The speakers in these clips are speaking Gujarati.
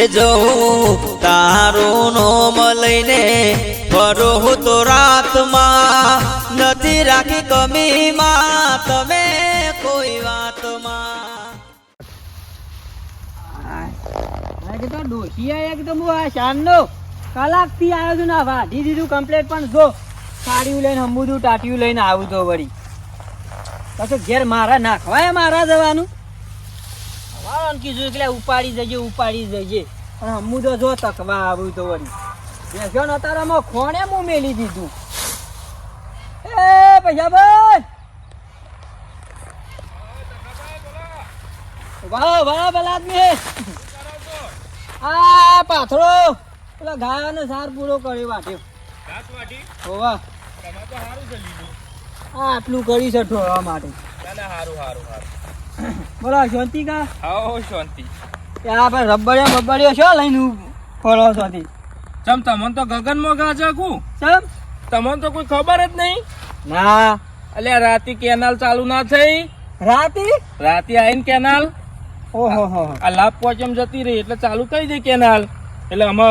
એ જવું તારું નોમ લઈને ફરો તો રાતમાં નથી રાખી કમીમાં. તમે કોઈ વાતમાં. તો ડોશી એકદમ આ શાનનો કલાકથી આવ્યો છું ના વાઢી દીધું કમ્પ્લેટ પણ જો સાડીયું લઈને હંબુદું ટાટિયું લઈને આવું તો વળી. પછી ઘેર મારા નાખવાય મારા જવાનું. વાળાને કીધું કે લે ઉપાડી જજે ઉપાડી જજે પણ હમું તો જો તકવા આવું તો વળી. બેસ્યો ને તારામાં ખોણે હું મેલી દીધું. એ ભાઈ. વાહ વાહ બલાદ આદમી આ પાથરો. પેલા ગાયાનો સાર પૂરો કર્યો વાટ્યો હોવા. આ આટલું કરી છે ઢોળવા માટે. બોલો શાંતિ કા? એ આ પણ રબડિયો બબડિયો છો લઈને ફળો છો ચમ તમને તો ગગનમાં ગાજા કુ? ચમ? તમને તો કોઈ ખબર જ નહીં. ના. અલ્યા રાતે કેનાલ ચાલુ ના થઈ. રાતી? રાતે આવીને કેનાલ. ઓહો હો આ લાભ પોચમ જતી રહી એટલે ચાલુ કરી દે કેનાલ. એટલે અમે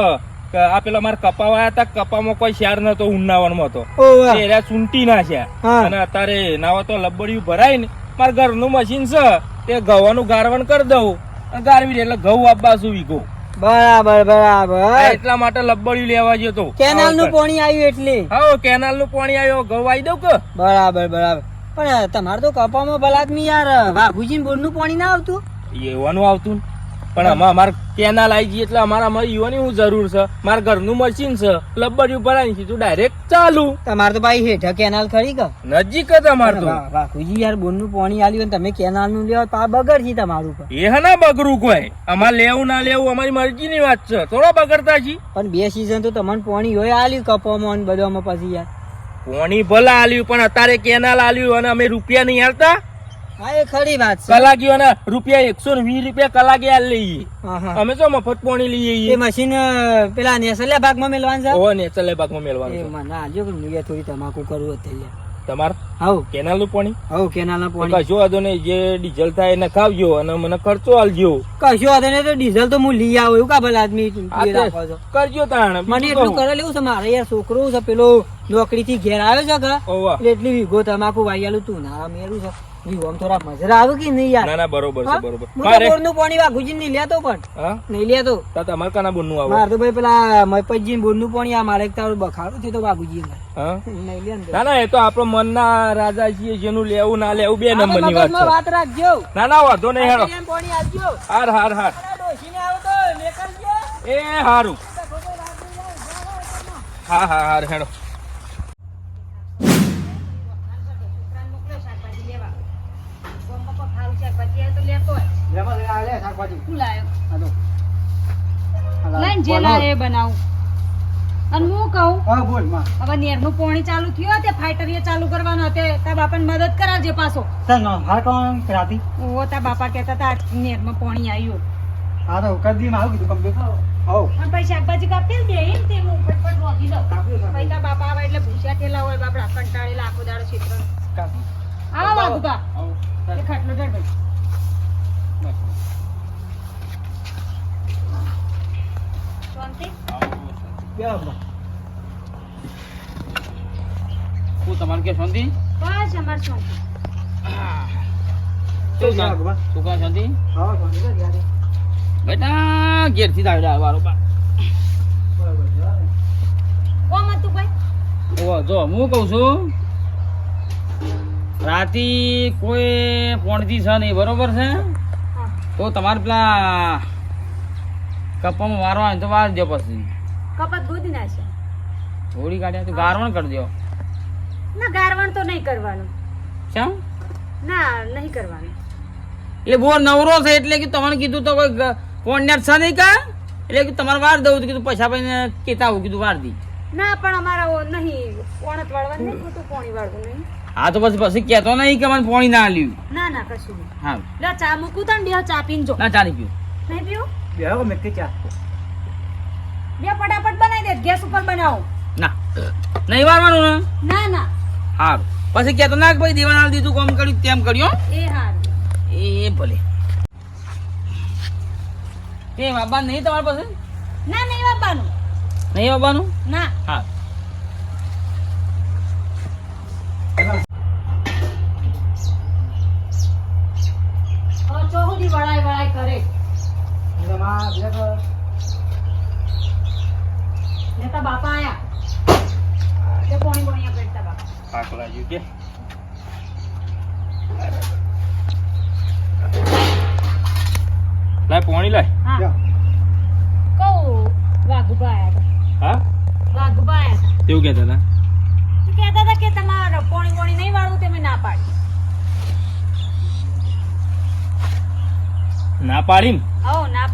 આ પેલા મારા કપા વાયા હતા કપામાં કોઈ શેર નતો ઉન્નાવણમાં તો ઓવા એ રહ્યા ચૂંટી ના છે અને અત્યારે નાવા તો લબડિયું ભરાય ને મારા ઘરનું મશીન છે તે ઘઉંનું ગારવણ કરી દઉં અને ગારવી એટલે ઘઉં આપવા શું વીઘો. બરાબર બરાબર. એટલા માટે લબડિયું લેવા ગયો તો. કેનાલનું પાણી આવ્યું એટલે? હા કેનાલનું પાણી આવ્યું. ઘઉં આવી દઉં કે? બરાબર બરાબર. પણ તમારે તો કપામાં ભલાદમી યાર. બાબુજી બોરનું પાણી ના આવતું? એવાનું આવતું ને. પણ આમાં અમારે કેનાલ આવી ગઈ એટલે અમારા યુવાની હું જરૂર છે. મારા ઘરનું મશીન છે. લબ્બડિયું ભરાય સીધું ડાયરેક્ટ ચાલુ. તમારે તો ભાઈ હેઠ કેનાલ ખરી કે? નજીક જ અમાર તો. વાહ, યાર બોરનું પાણી આલ્યું અને તમે કેનાલનું લેવા પા બગડ છે તમારું પર એ ના બગરું કોઈ. અમારે લેવું ના લેવું અમારી મરજીની વાત છે. થોડા બગડતા છી પણ બે સીઝન તો તમને પાણી હોય આલ્યું કપામાં અને બધામાં પછી યાર? પોણી ભલા આલ્યું પણ અત્યારે કેનાલ આલ્યું અને અમે રૂપિયા નહીં હાલતા હા એ ખરી વાત છે. કલાકીઓ રૂપિયા એકસો ને વીસ રૂપિયા કલાકે હાલ લઈએ હા, હા. અમે તો મફત પોણી લઈએ એ મશીન પેલા નેસલિયા ભાગમાં મેલવાનું છે? ઓહો ને ભાગમાં મેળવાનું છે. મને આલજો કે થોડી તમાકુ કરવું હતું તમાર? હાઉ કેનાલનું પાણી? હાઉ કેનાલ ના પાણી. કશો વાંધો નહીં જે ડીઝલ થાય એને ખાવજો અને મને ખર્ચો આલજો. કશો વાંધો નહીં તો ડીઝલ તો હું લઈ આવું એવું કા ભલા આદમી કરજો તાણ મને એટલું. કરે લેવું છે મારે યાર છોકરો છે પેલો નોકરી થી ઘેર આવ્યો છે કે એટલી વીઘો તમાકુ વાયેલું તું ના મેરું છે. વીઘો થોડા મજરા આવે કે નહીં યાર? ના ના બરોબર છે બરોબર. હું તો મારે પાણી વાઘુજી નહીં લેતો પણ. હા? નહીં લેતો. તા તમારે કાના બોનનું આવો. મારે તો ભાઈ પેલા મયપતજી બોરનું પાણી આ મારે તારું બખાડું છે તો વાઘુજી હા? નહીં લે ના ના એ તો આપણો મનના રાજા છીએ જેનું લેવું ના લેવું બે નંબરની વાત છે. વાત રાખજો. ના ના વાંધો નહીં હેડો. પાણી આપજો. હાર હાર હાર. ડોશીને આવો તો નીકળજો. એ હારું. હા હા હાર હેડો. લઈને જેલા એ બનાવું. અને હું કહું હા બોલમાં હવે નેરનું પોણી ચાલુ થયું તે ફાઈટર ચાલુ કરવાનો તે તાર બાપાને મદદ કરાવજે પાછો. તને હાર કોણ કરાતી ઓ તાર બાપા કહેતા હતા નેરમાં પોણી આવ્યું હા તો કદી માં આવું કીધું કમ્પ્લીટ. હો. અને પછી શાકભાજી એમ તે હું ફટફટ રોકી દઉં. પછી તાર બાપા આવે એટલે ભૂસ્યા થેલા હોય બાપડા કંટાળેલા આખો દાડો ક્ષેત્ર આવો ખાટલો ભાઈ. શાંતિ? હું તમારે કે શાંતિ? બસ અમાર શાંતિ. શું કામ? શાંતિ? બેટા કોમ હતું ભાઈ? ઓ જો હું કહું છું રાતી કોઈ પોણથી છે નહીં બરોબર છે? તો તમારે પેલા કપામાં વારો આવે તો વાર દો પછી. કપાત ગોદી નાખશે. થોડી કાઢ્યા તો ગારવણ કરી દો ના ગારવણ તો નહીં કરવાનું. કેમ ના નહીં કરવાનું. એટલે બહુ નવરો છે એટલે કે તમને કીધું તો કોઈ કોન્ટેક્ટ છે નહીં કા? એટલે કે તમારે વાર દઉં તો કીધું પૈસા ભાઈને કેતા આવું કીધું વાર દી. ના પણ અમારા નહીં કોણત વાળવાનું નહીં ખોટું પોણી વાળવું નહીં. હા તો પછી પછી કેતો નહીં કે મને પોણી ના લ્યું ના ના કશું હા. લે ચા મૂકું તને બે ચા પીને જો. ના ચા નહીં પીવું નહીં પીવું? બેહો મેં કે ચા બે ફટાફટ બનાવી દે ગેસ ઉપર બનાવો. ના નહીં વારવાનું ને? ના ના. હા પછી કહેતો ના ભાઈ દેવાના દીધું કોમ કર્યું તેમ કર્યું એ હારું. એ ભલે. એ બાબા નહીં તમારા પાસે? ના નહીં બાબાનું નહીં બાબાનું ના. હા હવે ચો સુધી વળાય વળાય કરે. લેતા બાપા આયા તે પોણી પોણી કે લાય પોણી લાય હા કહું વાઘુબા આયા હા વાઘુબા આયા તેવું કહેતા હતા કહેતા હતા કે તમારે પોણી પોણી નહીં વાળવું તે ના પાડી. ના પાડી ના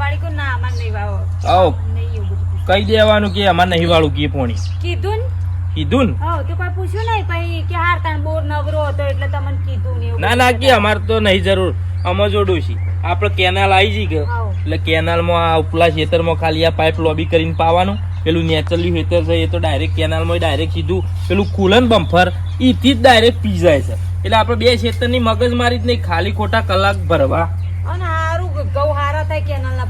પાડી કો ના અમારે નહીં વાવો. આવો. નહીં કઈ દેવાનું કે અમાર નહીં વાળું કે પોણી. કીધું કીધું હો તો કોઈ પૂછ્યું નહીં પછી કે હાર તાણ બોર નવરો હતો એટલે તમને કીધું ને ના ના કે અમાર તો નહીં જરૂર. અમે જોડું છે આપણે કેનાલ આવી જઈ ગયો. એટલે કેનાલમાં આ ઉપલા ખેતરમાં ખાલી આ પાઇપ લોબી કરીને પાવાનું. પેલું નેચરલી ખેતર છે એ તો ડાયરેક્ટ કેનાલમાં ડાયરેક્ટ સીધું પેલું કુલન બમ્ફર એથી જ ડાયરેક્ટ પી જાય છે. એટલે આપણે બે ખેતરની મગજમારી જ નહીં. ખાલી ખોટા કલાક ભરવા. અને કેનાલના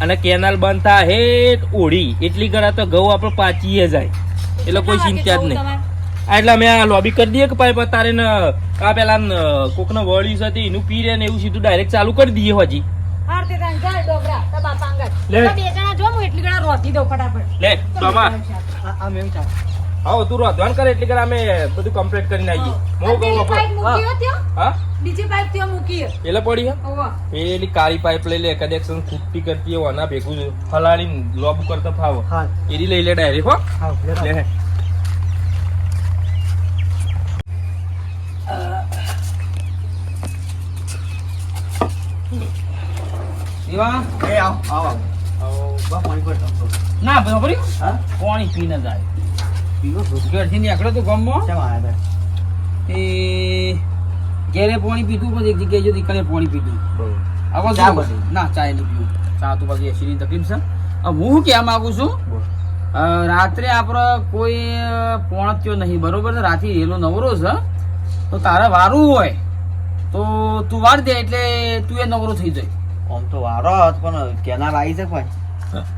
અને કેનાલ બંધ હે હેઠ ઓઢી એટલી ગળા તો ઘઉં આપણે પાચીએ જાય. એટલે કોઈ ચિંતા જ નહીં. આ એટલે અમે આ લોબી કરી દઈએ કે ભાઈ તારે ને આ પેલા કોકને વળી છે તે એનું પી રે ને એવું સીધું ડાયરેક્ટ ચાલુ કરી દઈએ હજી. લે. તો બે એટલી મેં આવો તું રોધવાન કરે એટલે કર અમે બધું કમ્પ્લીટ કરીને આવીએ. હું. કહું પાઇપ મૂકી હો હા? બીજી પાઇપ ત્યાં મૂકી હે. પેલે પડી હે. પેલી કાળી પાઇપ લઈ લે કનેક્શન ખૂટતી કરતી હોય ના ભેગું ફલાડીને લોબ કરતો ફાવો. હા. એરી લઈ લે ડાયરેક્ટ હો. હા લે દીવા? એ આવ આવ. બા પાણી પર ના પાણી પીને જાય. ઘરથી નીકળ્યો તો ગામમાં. એ ઘેરે પાણી પીધું પણ એક જગ્યાએ જો દીકરે પાણી પીધું. હવે ચા શું? ના ચા નહીં પીવું. ચા તો પછી એસીની તકલીફ છે. હવે હું કહેવા માંગુ છું? રાત્રે આપણે કોઈ પોણત્યો નહીં બરોબર છે? રાતે એલો નવરો છે. તો તારે વારું હોય તો તું વાર દે એટલે તું એ નવરો થઈ જાય. આમ તો વારો પણ કેનાલ આવી છે ભાઈ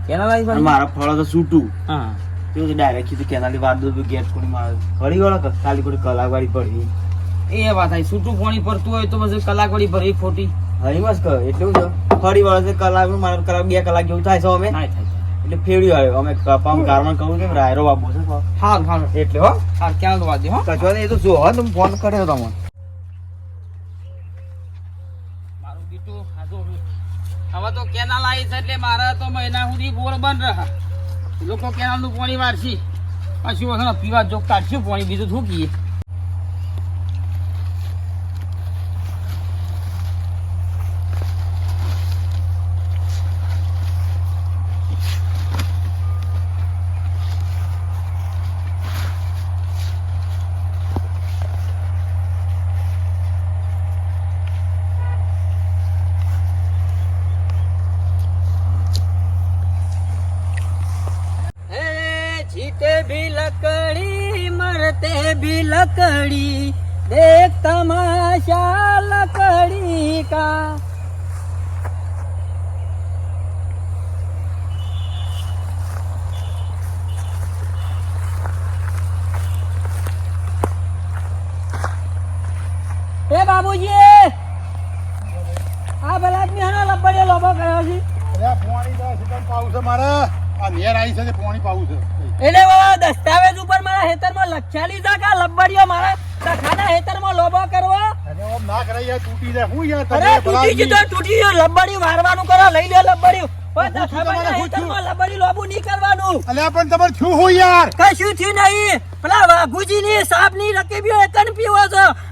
કેના આવી મારા ફળ તો છૂટું હા. તેવું ડાયરેક્ટ કીધું કેનાલી વાર દો ગેસ કોડી મારે ઘડી વળો ખાલી કોઈ કલાક વાળી પડી. એ વાત આવી છૂટું પાણી પડતું હોય તો પછી કલાક વળી ભરી ખોટી. હરી મસ્ત કહો એટલું છે ફરી વાળો કલાક મારે કલાક બે કલાક જેવું થાય છે અમે. એટલે ફેડ્યું આવ્યો. અમે કપામ કારણ કહું કે રાયરો બાબુ છે. હા હા એટલે હો. હા ક્યાં તો વાંધો હો. કચવા એ તો જો હો તમે ફોન કર્યો તમને મારું બીટું હાજો હવે તો કેનાલ આવી છે એટલે મારા તો મહિના સુધી બોર બંધ રહે. લોકો કેનાલનું પાણી વારસી પછી પીવા જોગ કાઢશું પાણી બીજું શું लकड़ी देख तमाशा लकड़ी का એ બાબુજી આ ભલા આદમી હનો લબડે લોબો કર્યો છે અરે પોણી દસ એકમ પાવું છે મારે આ નેર આવી છે તે પોણી પાવું છે એટલે બાબા દસ્તાવેજ ઉપર મારા હેતરમાં લખેલી છે લબ્બડીઓ મારા સખાના હેતરમાં લોબો કરવો? અને ઓમ ના કરાય યાર તૂટી જાય. હું યાર અરે તૂટી ગયું તૂટી ગયું. લબ્બડી વારવાનું કરો લઈ લ્યો લબ્બડી પણ હું છું તમારે, દસ્તાવેજના હું છું. હેતરમાં લબ્બડી લોબું નહીં કરવાનું. અલ્યા પણ તમારે છું હું યાર? કશું થયું નહીં. સાપની રકેબીઓ એકન પીવો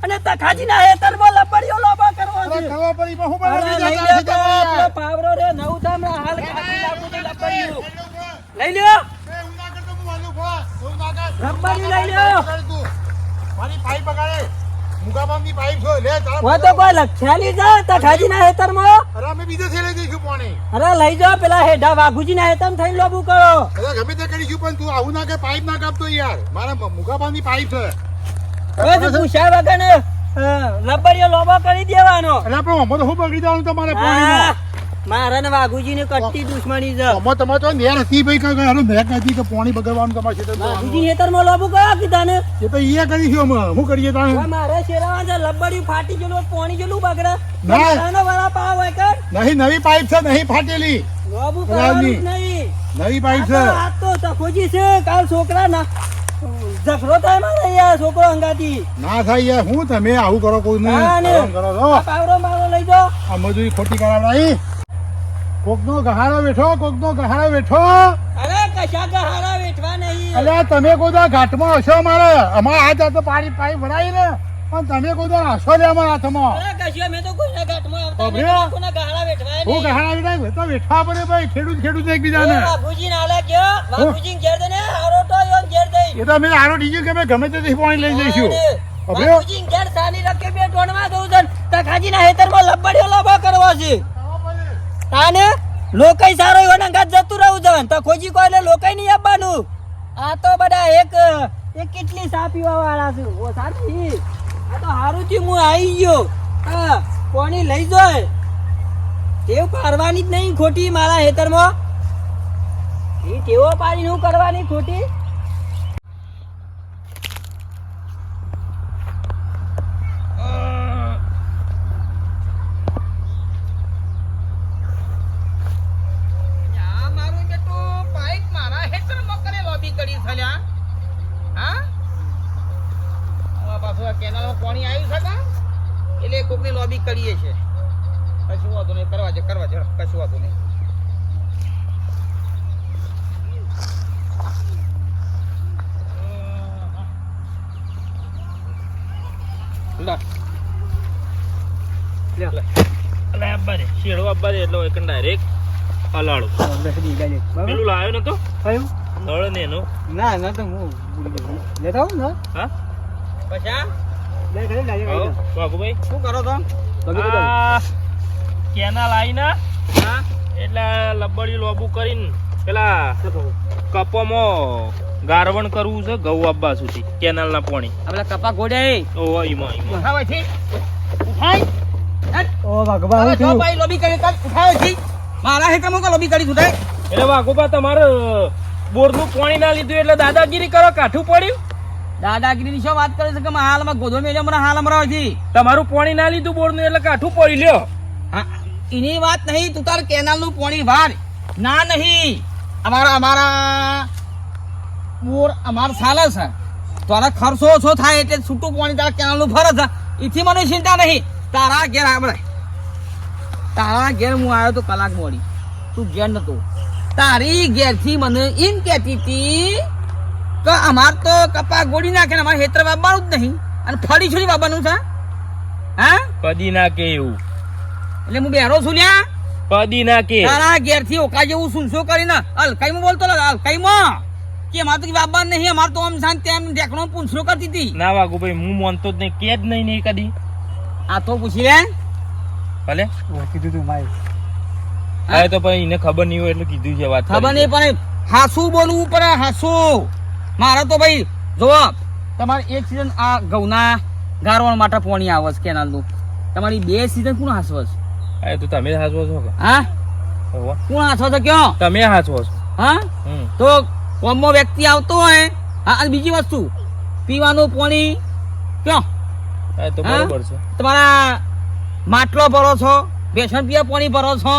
અને તખાજીના હેતરમાં લબ્બડીઓ લોબો કરવો અરે છે. ખબર પડી પણ હું અરે પણ લઈ લ્યો કર. રબ્બાની લઈ લ્યો. મારી પાઇપ બગાડે પાઇપ છો લે તારા તો કોઈ લખ્યાલી છે તખાજીના હેતરમાં? અરે અમે બીજે થેલે જઈશું પોણી. અરે લઈ જાઓ પેલા હેઠા વાઘુજીના હેતમ થઈને લોબું કરો. અરે ગમે તે કરીશું પણ તું આવું ના કે પાઇપ ના કાપતો યાર. મારા મુકાબામની પાઇપ છે. હવે તો પૂછ્યા વગર લબડીઓ લોબો કરી દેવાનો. અરે પણ હું બગડી જવાનું તમારે મારા ને વાઘુજી ને કટ્ટી દુશ્મની છે. અમે તમે તો નેર હતી ભાઈ કઈ કઈ. હારું મેક નથી કે પાણી બગાડવાનું તમારે છે વાઘુજી હેતરમાં લોબુ કયા કીધા ને એ તો ઈએ કરી છે અમે શું કરીએ તાણે? મારે શેરાવા છે લબડી ફાટી ગયેલું પોણી ગયેલું બગડે. ના. મારાનો પાવ હોય કર. નહીં નવી પાઇપ છે નહીં ફાટેલી. લોબુ. નહીં. નવી પાઇપ છે. આ તો સખોજી છે કાલ છોકરા ના ઝઘડો થાય મારે યાર છોકરો અંગાતી ના થાય યાર હું તમે આવું કરો કોઈ ને ને. આરામ કરો છો આ મારો લઈ જાઓ. આ મજૂરી ખોટી કરાવડાવી. કોકનો ગહારો બેઠો કોકનો ગહારો બેઠો અરે કશા ગહારો બેઠવા નહીં. અલ્યા તમે કોદા ઘાટમાં હશો મારે અમાર આ હાથે પાણી પાણી ભરાય ને. પણ તમે કોદા હશો રે અમારા હાથમાં? અરે કશા મે તો કોઈના ઘાટમાં આવતા કોઈના ગહારા વેઠવાય હું ગહારા બેઠા તો બેઠા પડે ભાઈ. ખેડૂત ખેડૂત એ બાબુજી ના હાલે કે બાબુજી ઘેર દે ને, આરો તો યોન ઘેર દે એ તો મે આરો ડીજે કે મે ગમે તે પાણી લઈ જઈશું. વાઘુજીને ઘેર સાની રખે બે ટોણવા દઉં છે ના. હેતરમાં લબડીઓ લબા કરવા છે. તાને લોકઈ સારો એવો ને જતું રહું છે તો ખોજી કોઈ એટલે લોકાઈ નહીં આપવાનું. આ તો બધા એક એક કેટલી સા વાળા છે. ઓ સાચી આ તો હારું થયું હું આવી ગયો. હા કોની લઈ જોય. ટેવ પાડવાની જ નહીં ખોટી મારા હેતરમાં એ ટેવો પાડી હું કરવાની ખોટી આ મારું બેટું પાઇપ મારા હેતરમાં કરે લોબી કરી થલ્યા હા કેનાલમાં પાણી આવ્યું છે એટલે કોકની લોબી કરીએ છે. કશું વાંધો નહીં કરવા છે કરવા છે કશું વાંધો નહીં. શેડો રે એટલે એક ડાયરેક્ટ હલાડો. પેલું લાવ્યો નતો? ને એનો. ના ના તો હું લેતા આવું ને હા? પછી? હો, શું કરો એટલે લબડી લોબુ કરીને પેલા કપોમાં ગારવણ કરવું છે ઘઉં આબા સુધી કેનાલ ના પાણી આપલા કપા ગોડે ઈમાં ઉઠાવે છે. ઉઠાય. ઓ ભગવાન હવે ભાઈ લોબી કરી ઉઠાવે છે. મારા હેતરમાં કો લોબી કરી ઉઠાય. એટલે વાઘુબા તમારે બોરનું પાણી ના લીધું એટલે દાદાગીરી કરો કાઠું પડ્યું? દાદાગીરીની શું વાત કરે છે કે હાલમાં ગોધો મેલે મને હાલ છે તમારું પાણી ના લીધું બોર એટલે કાઠું પડી લ્યો. હા, એની વાત નહીં તું તાર કેનાલનું પાણી વાર. ના નહીં. અમારા અમારા બોર અમાર ચાલે છે. તારા ખર્ચો ઓછો થાય એટલે છૂટું પાણી તારા કેનાલનું ફરે છે એથી મને ચિંતા નહીં. તારા ઘેર આપણે તારા ઘેર હું આવ્યો તો કલાક મોડી. તું ઘેર નતો. તારી ઘેરથી મને એમ કહેતી હતી કે અમાર તો કપા ગોળી નાખે ને અમારે હેતર બાબાનું જ નહીં. અને ફળી છોડી બાબાનું છે હા? પદી નાખે એવું. એટલે હું બેરો છું લ્યા. પદી નાખે. તારા ઘેરથી ઓકા જેવું સુનસો કરીને? અલકાઈ બોલતો અલકાઈ માં કે માર તો બાબા નહીં અમાર તો આમ શાંત તેમ ઢેકણો પૂંછરો કરતી હતી. ના વાઘુભાઈ હું માનતો જ નહીં કે જ નહીં નહીં કદી. આ તો પૂછી લે. ભલે. કીધું તું માય. હા તો પછી એને ખબર નહીં હોય એટલે કીધું છે વાત ખબર નહીં પણ હાસુ બોલવું પડે હાસું. મારે તો ભાઈ જુઓ તમારે એક સીઝન આ ઘઉંના ગારવણ માટે પોણી આવે છે કેનાલનું. તમારી બે સીઝન કોણ હાસવો છે? હા તો તમે હાસવો છો હા? કોણ હાસવો છો કયો? તમે હાસવો છો. હા? તો કોમો વ્યક્તિ આવતો હોય હા અને બીજી વસ્તુ પીવાનું પાણી કયો? તો બરોબર છે. તમારા માટલો ભરો છો બેસન પીવા પાણી ભરો છો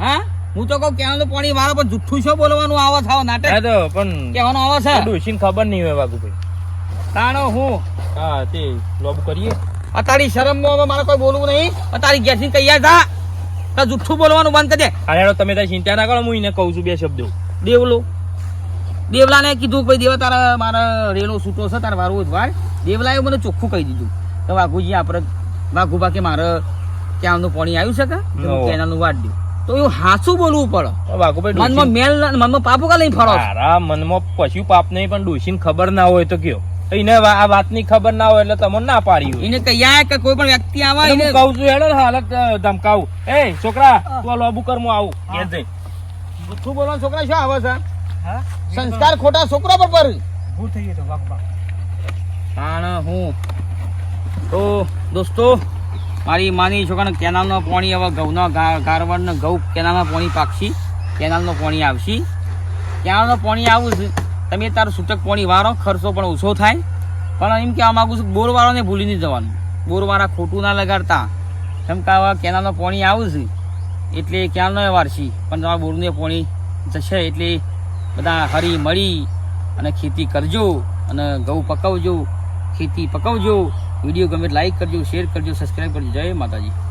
હા? હું તો કહું કેવાનું પાણી મારા પર જુઠ્ઠું છો બોલવાનું આવા થાવ નાટક હા તો પણ કેવાનો આવા છે. ડોશીને ખબર નહીં હોય વાઘુભાઈ. તાણો હું? હા તે લોબ કરીએ. અતારી શરમમાં મારે કોઈ બોલવું નહીં. અતારી ઘેરથી તૈયાર થા. તો જુઠ્ઠું બોલવાનું બંધ કરી દે અરે તમે તારી ચિંતા ના કરો હું એને કહું છું બે શબ્દો. દેવલો. દેવલાને કીધું ભાઈ દેવા તારા મારે રેલો છૂટો છે તારા વારું વાર દેવલાએ મને ચોખ્ખું કહી દીધું. કે વાઘુજી આપણે વાઘુબા કે મારે ક્યાંનું પાણી આવ્યું છે કે. કેનાલનું વાટ દઉં તો એવું હાસું બોલવું પડે. વાઘુભાઈ મનમાં મેલ મનમાં પાપુ કા લઈને ફરો? તારા મનમાં પશુ પાપ નહીં પણ ડોશીને ખબર ના હોય તો કયો. એને આ વાતની ખબર ના હોય એટલે તમને ના પાડી હોય. એને કયા કે કોઈ પણ વ્યક્તિ આવે એને કહું છું હેડો હાલત ધમકાવું. એ છોકરા તું આ લોબુ કર હું. આવું કે જઈ જુઠ્ઠું બોલવાનું? છોકરા શું આવે છે? સંસ્કાર ખોટા છોકરા પર પર તાણ હું. તો દોસ્તો મારી માની છોકરાને કેનાલનો પાણી હવે ઘઉંનો ગારવડનો ઘઉં કેનાલમાં પાણી પાકશી, કેનાલનો પાણી આવશી. કેનાલનો પાણી આવું તમે તારું સૂચક પાણી વાળો ખર્ચો પણ ઓછો થાય. પણ એમ કહેવા માગું છું બોરવાળાને ભૂલી નહીં જવાનું. બોરવાળા ખોટું ના લગાડતા. કેમ કે હવે કેનાલનો પાણી આવું છે, એટલે કેનાલનો વારસી પણ તમારા બોરનું પાણી જશે એટલે બધા હરી મળી અને ખેતી કરજો અને ઘઉં પકવજો, ખેતી પકવજો. વીડિયો ગમે લાઈક કરજો શેર કરજો સબસ્ક્રાઈબ કરજો. જય માતાજી.